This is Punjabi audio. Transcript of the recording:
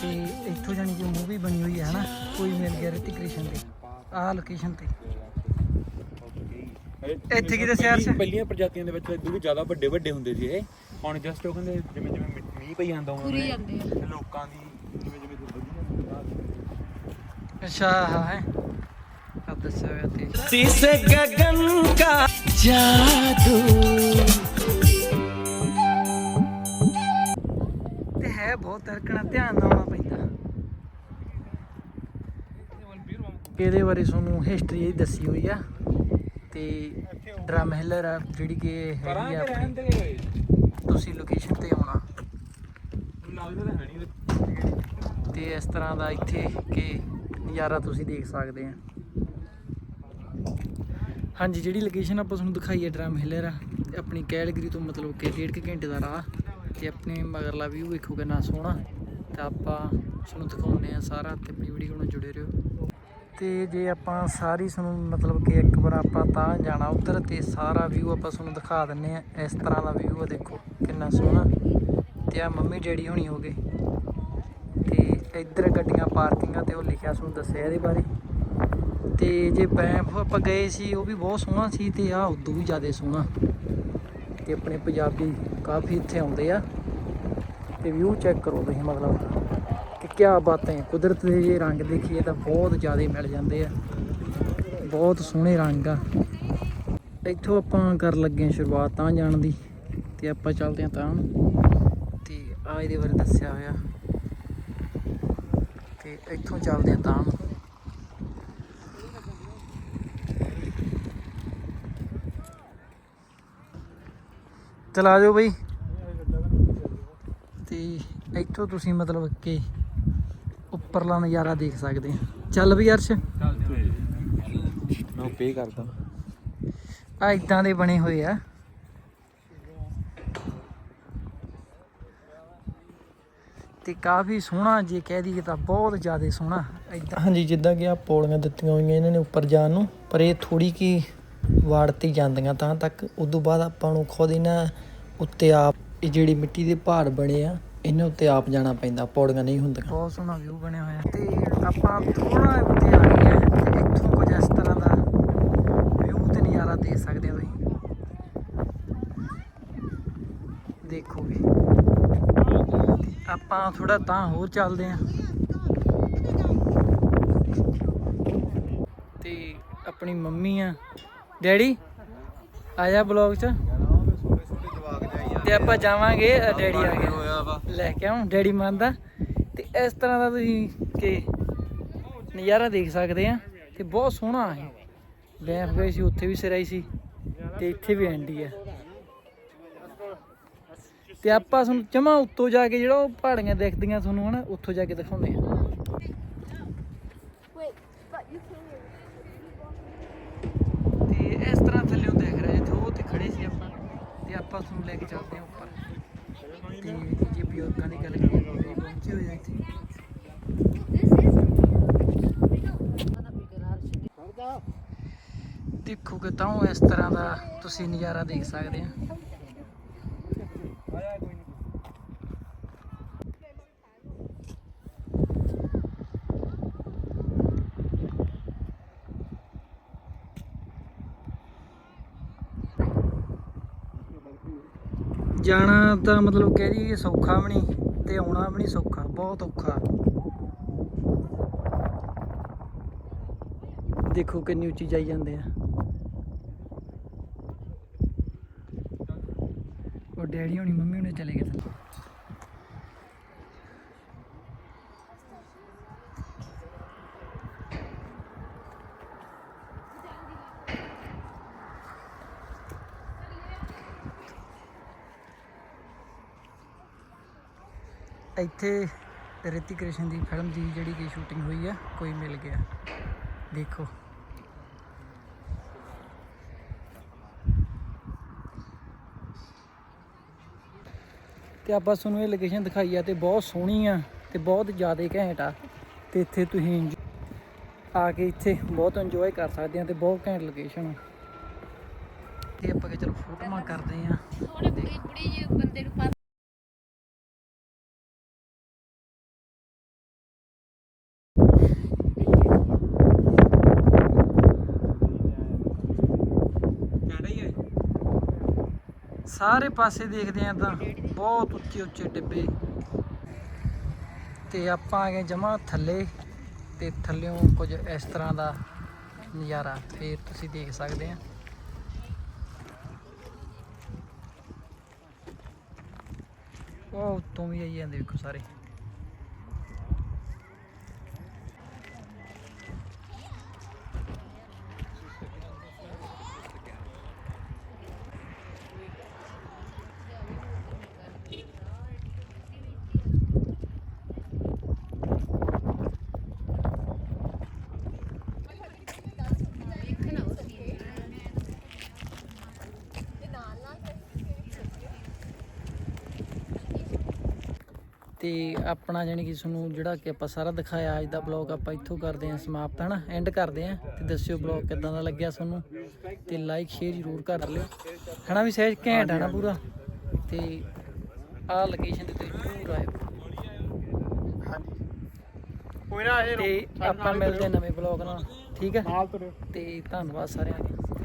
ਤੇ ਇੱਥੋਂ ਜਾਣੀ ਕਿ ਮੂਵੀ ਬਣੀ ਹੋਈ ਹੈ ਹਨਾ ਕੋਈ ਮਿਲ ਗਿਆ ਰਿਤਿਕ ਰੋਸ਼ਨ ਤੇ ਆਹ ਲੋਕੇਸ਼ਨ ਤੇ ਇੱਥੇ ਕੀ ਦੱਸਿਆ ਅਰਸ਼? ਪਹਿਲੀਆਂ ਪ੍ਰਜਾਤੀਆਂ ਦੇ ਵਿੱਚ ਇਦੋਂ ਵੀ ਜ਼ਿਆਦਾ ਵੱਡੇ ਵੱਡੇ ਹੁੰਦੇ ਸੀ ਇਹ ਹੁਣ ਜਸਟ ਉਹ ਕਹਿੰਦੇ ਜਿਵੇਂ ਜਿਵੇਂ ਮਿ- ਮੀਂਹ ਪਈ ਜਾਂਦਾ ਉਹਨਾਂ ਤੁਰੀ ਜਾਂਦੇ ਆ। ਤੇ ਲੋਕਾਂ ਦੀ ਜਿਵੇਂ ਜਿਵੇਂ ਵਧੀਆ ਅੱਛਾ ਹਾਂ ਹੈ ਆ ਦੱਸਿਆ ਹੋਇਆ ਤੇ शीशे गगन का जादू ਤੇ ਹੈ ਬਹੁਤ ਤਰਕਣਾ ਧਿਆਨ ਨਾਲ ਇਹਦੇ ਬਾਰੇ ਤੁਹਾਨੂੰ ਹਿਸਟਰੀ ਇਹ ਦੱਸੀ ਹੋਈ ਆ। ਤੇ ਡਰਮ ਹਿਲਰ ਆ, ਜਿਹੜੀ ਕਿ ਹੈਗੀ ਆ ਆਪਣੀ। ਤੁਸੀਂ ਲੋਕੇਸ਼ਨ ਤੇ ਆਉਣਾ। ਲੱਗਦਾ ਤੇ ਇਸ ਤਰ੍ਹਾਂ ਦਾ ਇੱਥੇ ਕਿ ਨਜ਼ਾਰਾ ਤੁਸੀਂ ਦੇਖ ਸਕਦੇ ਆ। ਹਾਂਜੀ, ਜਿਹੜੀ ਲੋਕੇਸ਼ਨ ਆਪਾਂ ਤੁਹਾਨੂੰ ਦਿਖਾਈ ਹੈ ਡਰਮ ਹਿਲਰ ਆ ਆਪਣੀ ਕੈਲਗਰੀ ਤੋਂ ਮਤਲਬ ਕਿ ਡੇਢ ਕੁ ਘੰਟੇ ਦਾ ਰਾਹ ਤੇ ਆਪਣੇ ਮਗਰਲਾ ਵਿਊ ਵੇਖੋ ਕਿੰਨਾ ਸੋਹਣਾ। ਤੇ ਆਪਾਂ ਤੁਹਾਨੂੰ ਦਿਖਾਉਂਦੇ ਆ ਸਾਰਾ ਤੇ ਆਪਣੀ ਵੀਡੀਓ ਨਾਲ ਜੁੜੇ ਰਹੋ। ਤੇ ਜੇ ਆਪਾਂ ਸਾਰੀ ਤੁਹਾਨੂੰ ਮਤਲਬ ਕਿ ਇੱਕ ਵਾਰ ਆਪਾਂ ਤਾਂ ਜਾਣਾ ਉਧਰ ਤੇ ਸਾਰਾ ਵਿਊ ਆਪਾਂ ਤੁਹਾਨੂੰ ਦਿਖਾ ਦਿੰਨੇ ਆ। ਇਸ ਤਰ੍ਹਾਂ ਦਾ ਵਿਊ ਆ ਦੇਖੋ, ਕਿੰਨਾ ਸੋਹਣਾ। ਤੇ ਆ ਮੰਮੀ ਡੈਡੀ ਹੋਣੀ ਹੋ ਗਏ। ਤੇ ਇੱਧਰ ਗੱਡੀਆਂ ਪਾਰਕਿੰਗਾਂ ਤੇ ਉਹ ਲਿਖਿਆ ਤੁਹਾਨੂੰ ਦੱਸਿਆ ਇਹਦੇ ਬਾਰੇ। ਤੇ ਜੇ ਬੈਂਫ ਆਪਾਂ ਗਏ ਸੀ, ਉਹ ਵੀ ਬਹੁਤ ਸੋਹਣਾ ਸੀ ਤੇ ਆ ਉਦੋਂ ਵੀ ਜ਼ਿਆਦਾ ਸੋਹਣਾ। ਤੇ ਆਪਣੇ ਪੰਜਾਬੀ ਕਾਫੀ ਇੱਥੇ ਆਉਂਦੇ ਆ। ਤੇ ਵਿਊ ਚੈੱਕ ਕਰੋ ਤੁਸੀਂ ਮਤਲਬ। ਕਿ ਕਿਆ ਬਾਤਾਂ ਹੈ, ਕੁਦਰਤ ਦੇ ਜੇ ਰੰਗ ਦੇਖੀਏ ਤਾਂ ਬਹੁਤ ਜ਼ਿਆਦਾ ਮਿਲ ਜਾਂਦੇ ਆ। ਬਹੁਤ ਸੋਹਣੇ ਰੰਗ ਆ। ਇੱਥੋਂ ਆਪਾਂ ਕਰ ਲੱਗੇ ਹਾਂ ਸ਼ੁਰੂਆਤ ਤਾਂ ਜਾਣ ਦੀ, ਤੇ ਆਪਾਂ ਚੱਲਦੇ ਹਾਂ ਤਾਂ। ਤੇ ਆ ਇਹਦੇ ਬਾਰੇ ਦੱਸਿਆ ਹੋਇਆ। ਤੇ ਇੱਥੋਂ ਚੱਲਦੇ ਹਾਂ ਤਾਂ। ਨੂੰ ਚਲਾ ਜਾਓ ਬਈ। ਤੇ ਇੱਥੋਂ ਤੁਸੀਂ ਮਤਲਬ ਕਿ ਉੱਪਰਲਾ ਨਜ਼ਾਰਾ ਦੇਖ ਸਕਦੇ ਆ ਚੱਲ ਵੀ ਅਰਸ਼। ਮੈਂ ਪੇ ਕਰਦਾ। ਆ ਇਦਾਂ ਦੇ ਬਣੇ ਹੋਏ ਆ। ਤੇ ਕਾਫੀ ਸੋਹਣਾ ਜੇ ਕਹਿ ਦਈਏ ਤਾਂ ਬਹੁਤ ਜ਼ਿਆਦਾ ਸੋਹਣਾ। ਇਦਾਂ ਹਾਂਜੀ ਜਿੱਦਾਂ ਕਿ ਆ ਪੌੜੀਆਂ ਦਿੱਤੀਆਂ ਹੋਈਆਂ ਇਹਨਾਂ ਨੇ ਉੱਪਰ ਜਾਣ ਨੂੰ ਪਰ ਇਹ ਥੋੜੀ ਕੀ ਵਾੜਤੀ ਜਾਂਦੀਆਂ ਤਾਂ ਤੱਕ। ਉਦੋਂ ਬਾਅਦ ਆਪਾਂ ਨੂੰ ਖੁਦ ਇਹਨਾਂ ਉੱਤੇ ਆਪ ਇਹ ਜਿਹੜੀ ਮਿੱਟੀ ਦੇ ਪਹਾੜ ਬਣੇ ਆ ਇਹਨਾਂ ਉੱਤੇ ਆਪ ਜਾਣਾ ਪੈਂਦਾ ਪੌੜੀਆਂ ਨਹੀਂ ਹੁੰਦੀਆਂ। ਬਹੁਤ ਸੋਹਣਾ ਵਿਊ ਬਣਿਆ ਹੋਇਆ। ਤੇ ਆਪਾਂ ਥੋੜਾ ਉੱਤੇ ਆ ਗਏ ਆ ਤੇ ਇੱਥੋਂ ਕੁਝ ਇਸ ਤਰ੍ਹਾਂ ਦਾ ਵਿਊ ਤੇ ਨਜ਼ਾਰਾ ਦੇਖ ਸਕਦੇ ਹੋ ਤੁਸੀਂ। ਦੇਖੋਗੇ ਆਪਾਂ ਥੋੜਾ ਤਾਂ ਹੋਰ ਚੱਲਦੇ ਆਂ ਤੇ ਆਪਣੀ ਮੰਮੀ ਆ। ਡੈਡੀ ਆਇਆ ਬਲੌਗ 'ਚ। ਤੇ ਆਪਾਂ ਜਾਵਾਂਗੇ ਡੈਡੀ ਆ ਗਿਆ ਲੈ ਕੇ ਆਉਂ ਡੈਡੀ ਮੰਨਦਾ ਤੇ ਇਸ ਤਰ੍ਹਾਂ ਦਾ ਤੁਸੀਂ ਕਿ ਨਜ਼ਾਰਾ ਦੇਖ ਸਕਦੇ ਆ ਤੇ ਬਹੁਤ ਸੋਹਣਾ ਹੈ ਬੈਂਫ ਗਏ ਸੀ ਉੱਥੇ ਵੀ ਸਿਰਾਈ ਸੀ ਤੇ ਇੱਥੇ ਵੀ ਐਂਡੀ ਆ। ਤੇ ਆਪਾਂ ਤੁਹਾਨੂੰ ਜਮਾ ਉੱਤੋਂ ਜਾ ਕੇ ਜਿਹੜਾ ਉਹ ਪਹਾੜੀਆਂ ਦਿਖਦੀਆਂ ਤੁਹਾਨੂੰ ਹਨਾ ਉੱਥੋਂ ਜਾ ਕੇ ਦਿਖਾਉਂਦੇ ਆ। ਤੇ ਇਸ ਤਰ੍ਹਾਂ ਥੱਲੇੋਂ ਦੇਖ ਰਹੇ ਜਿੱਥੇ ਉਹ ਤੇ ਖੜੇ ਸੀ ਆਪਾਂ ਤੇ ਆਪਾਂ ਤੁਹਾਨੂੰ ਲੈ ਕੇ ਚੱਲਦੇ ਹਾਂ ਉੱਪਰ। ਤੇ ਜੇ ਬਜ਼ੁਰਗਾਂ ਦੀ ਗੱਲ ਕਰੀਏ ਪਹੁੰਚੇ ਹੋਏ ਆ ਇੱਥੇ। ਦੇਖੋਗੇ ਤਾਂ ਇਸ ਤਰ੍ਹਾਂ ਦਾ ਤੁਸੀਂ ਨਜ਼ਾਰਾ ਦੇਖ ਸਕਦੇ ਆ। ਜਾਣਾ ਤਾਂ ਮਤਲਬ ਕਹਿ ਦਈਏ ਸੌਖਾ ਵੀ ਨਹੀਂ ਤੇ ਆਉਣਾ ਵੀ ਨਹੀਂ ਸੌਖਾ, ਬਹੁਤ ਔਖਾ। ਦੇਖੋ ਕਿੰਨੀ ਉੱਚੀ ਜਾਈ ਜਾਂਦੇ ਆ। ਉਹ ਡੈਡੀ ਹੋਣੀ ਮੰਮੀ ਹੁਣੇ ਚਲੇ ਗਏ ਇੱਥੇ ਰਿਤਿਕ ਰੋਸ਼ਨ ਦੀ ਫਿਲਮ ਦੀ ਜਿਹੜੀ ਕਿ ਸ਼ੂਟਿੰਗ ਹੋਈ ਆ, ਕੋਈ ਮਿਲ ਗਿਆ। ਦੇਖੋ। ਤੇ ਆਪਾਂ ਤੁਹਾਨੂੰ ਇਹ ਲੋਕੇਸ਼ਨ ਦਿਖਾਈ ਆ ਤੇ ਬਹੁਤ ਸੋਹਣੀ ਆ ਤੇ ਬਹੁਤ ਜ਼ਿਆਦਾ ਘੈਂਟ ਆ। ਤੇ ਇੱਥੇ ਤੁਸੀਂ enjoy- ਆ ਕੇ ਇੱਥੇ ਬਹੁਤ ਇੰਜੋਏ ਕਰ ਸਕਦੇ ਆ ਤੇ ਬਹੁਤ ਘੈਂਟ ਲੋਕੇਸ਼ਨ ਆ। ਤੇ ਆਪਾਂ ਕਿ ਚਲੋ ਫੋਟੋਆਂ ਕਰਦੇ ਆ। ਥੋੜੇ ਬੁੜੀ ਬੁੜੀ ਬੰਦੇ ਨੂੰ ਪਾ ਸਾਰੇ ਪਾਸੇ ਦੇਖਦੇ ਆ ਤਾਂ ਬਹੁਤ ਉੱਚੇ ਉੱਚੇ ਡਿੱਬੇ ਤੇ ਆਪਾਂ ਆ ਗਏ ਜਮਾ ਥੱਲੇ, ਤੇ ਥੱਲਿਓਂ ਕੁਝ ਇਸ ਤਰ੍ਹਾਂ ਦਾ ਨਜ਼ਾਰਾ ਫੇਰ ਤੁਸੀਂ ਦੇਖ ਸਕਦੇ ਆ। ਉਹ ਉੱਤੋਂ ਵੀ ਆਈ ਜਾਂਦੇ ਵੇਖੋ ਸਾਰੇ। ਤੇ ਆਪਣਾ ਜਾਣੀ ਕਿ ਤੁਹਾਨੂੰ ਜਿਹੜਾ ਕਿ ਆਪਾਂ ਸਾਰਾ ਦਿਖਾਇਆ ਅੱਜ ਦਾ ਬਲੌਗ ਆਪਾਂ ਇੱਥੋਂ ਕਰਦੇ ਹਾਂ ਸਮਾਪਤ ਹਨਾ? ਐਂਡ ਕਰਦੇ ਹਾਂ ਤੇ ਦੱਸਿਓ ਬਲੌਗ ਕਿਦਾਂ ਦਾ ਲੱਗਿਆ ਤੁਹਾਨੂੰ ਤੇ ਲਾਈਕ ਸ਼ੇਅਰ ਜ਼ਰੂਰ ਕਰ ਲਿਓ। ਹਨਾ ਵੀ ਸਹਿਜ? ਘੈਂਟ ਆ ਨਾ ਪੂਰਾ? ਤੇ ਆਹ ਲੋਕੇਸ਼ਨ ਤੇ ਤੁਸੀਂ ਜ਼ਰੂਰ ਆਇਓ। ਕੋਈ ਨਾ ਇਹ ਤੇ ਆਪਾਂ ਮਿਲਦੇ ਹਾਂ ਨਵੇਂ ਬਲੌਗ ਨਾਲ। ਠੀਕ ਹੈ? ਨਾਲ ਤੁਰਿਓ। ਤੇ ਧੰਨਵਾਦ ਸਾਰਿਆਂ ਦਾ।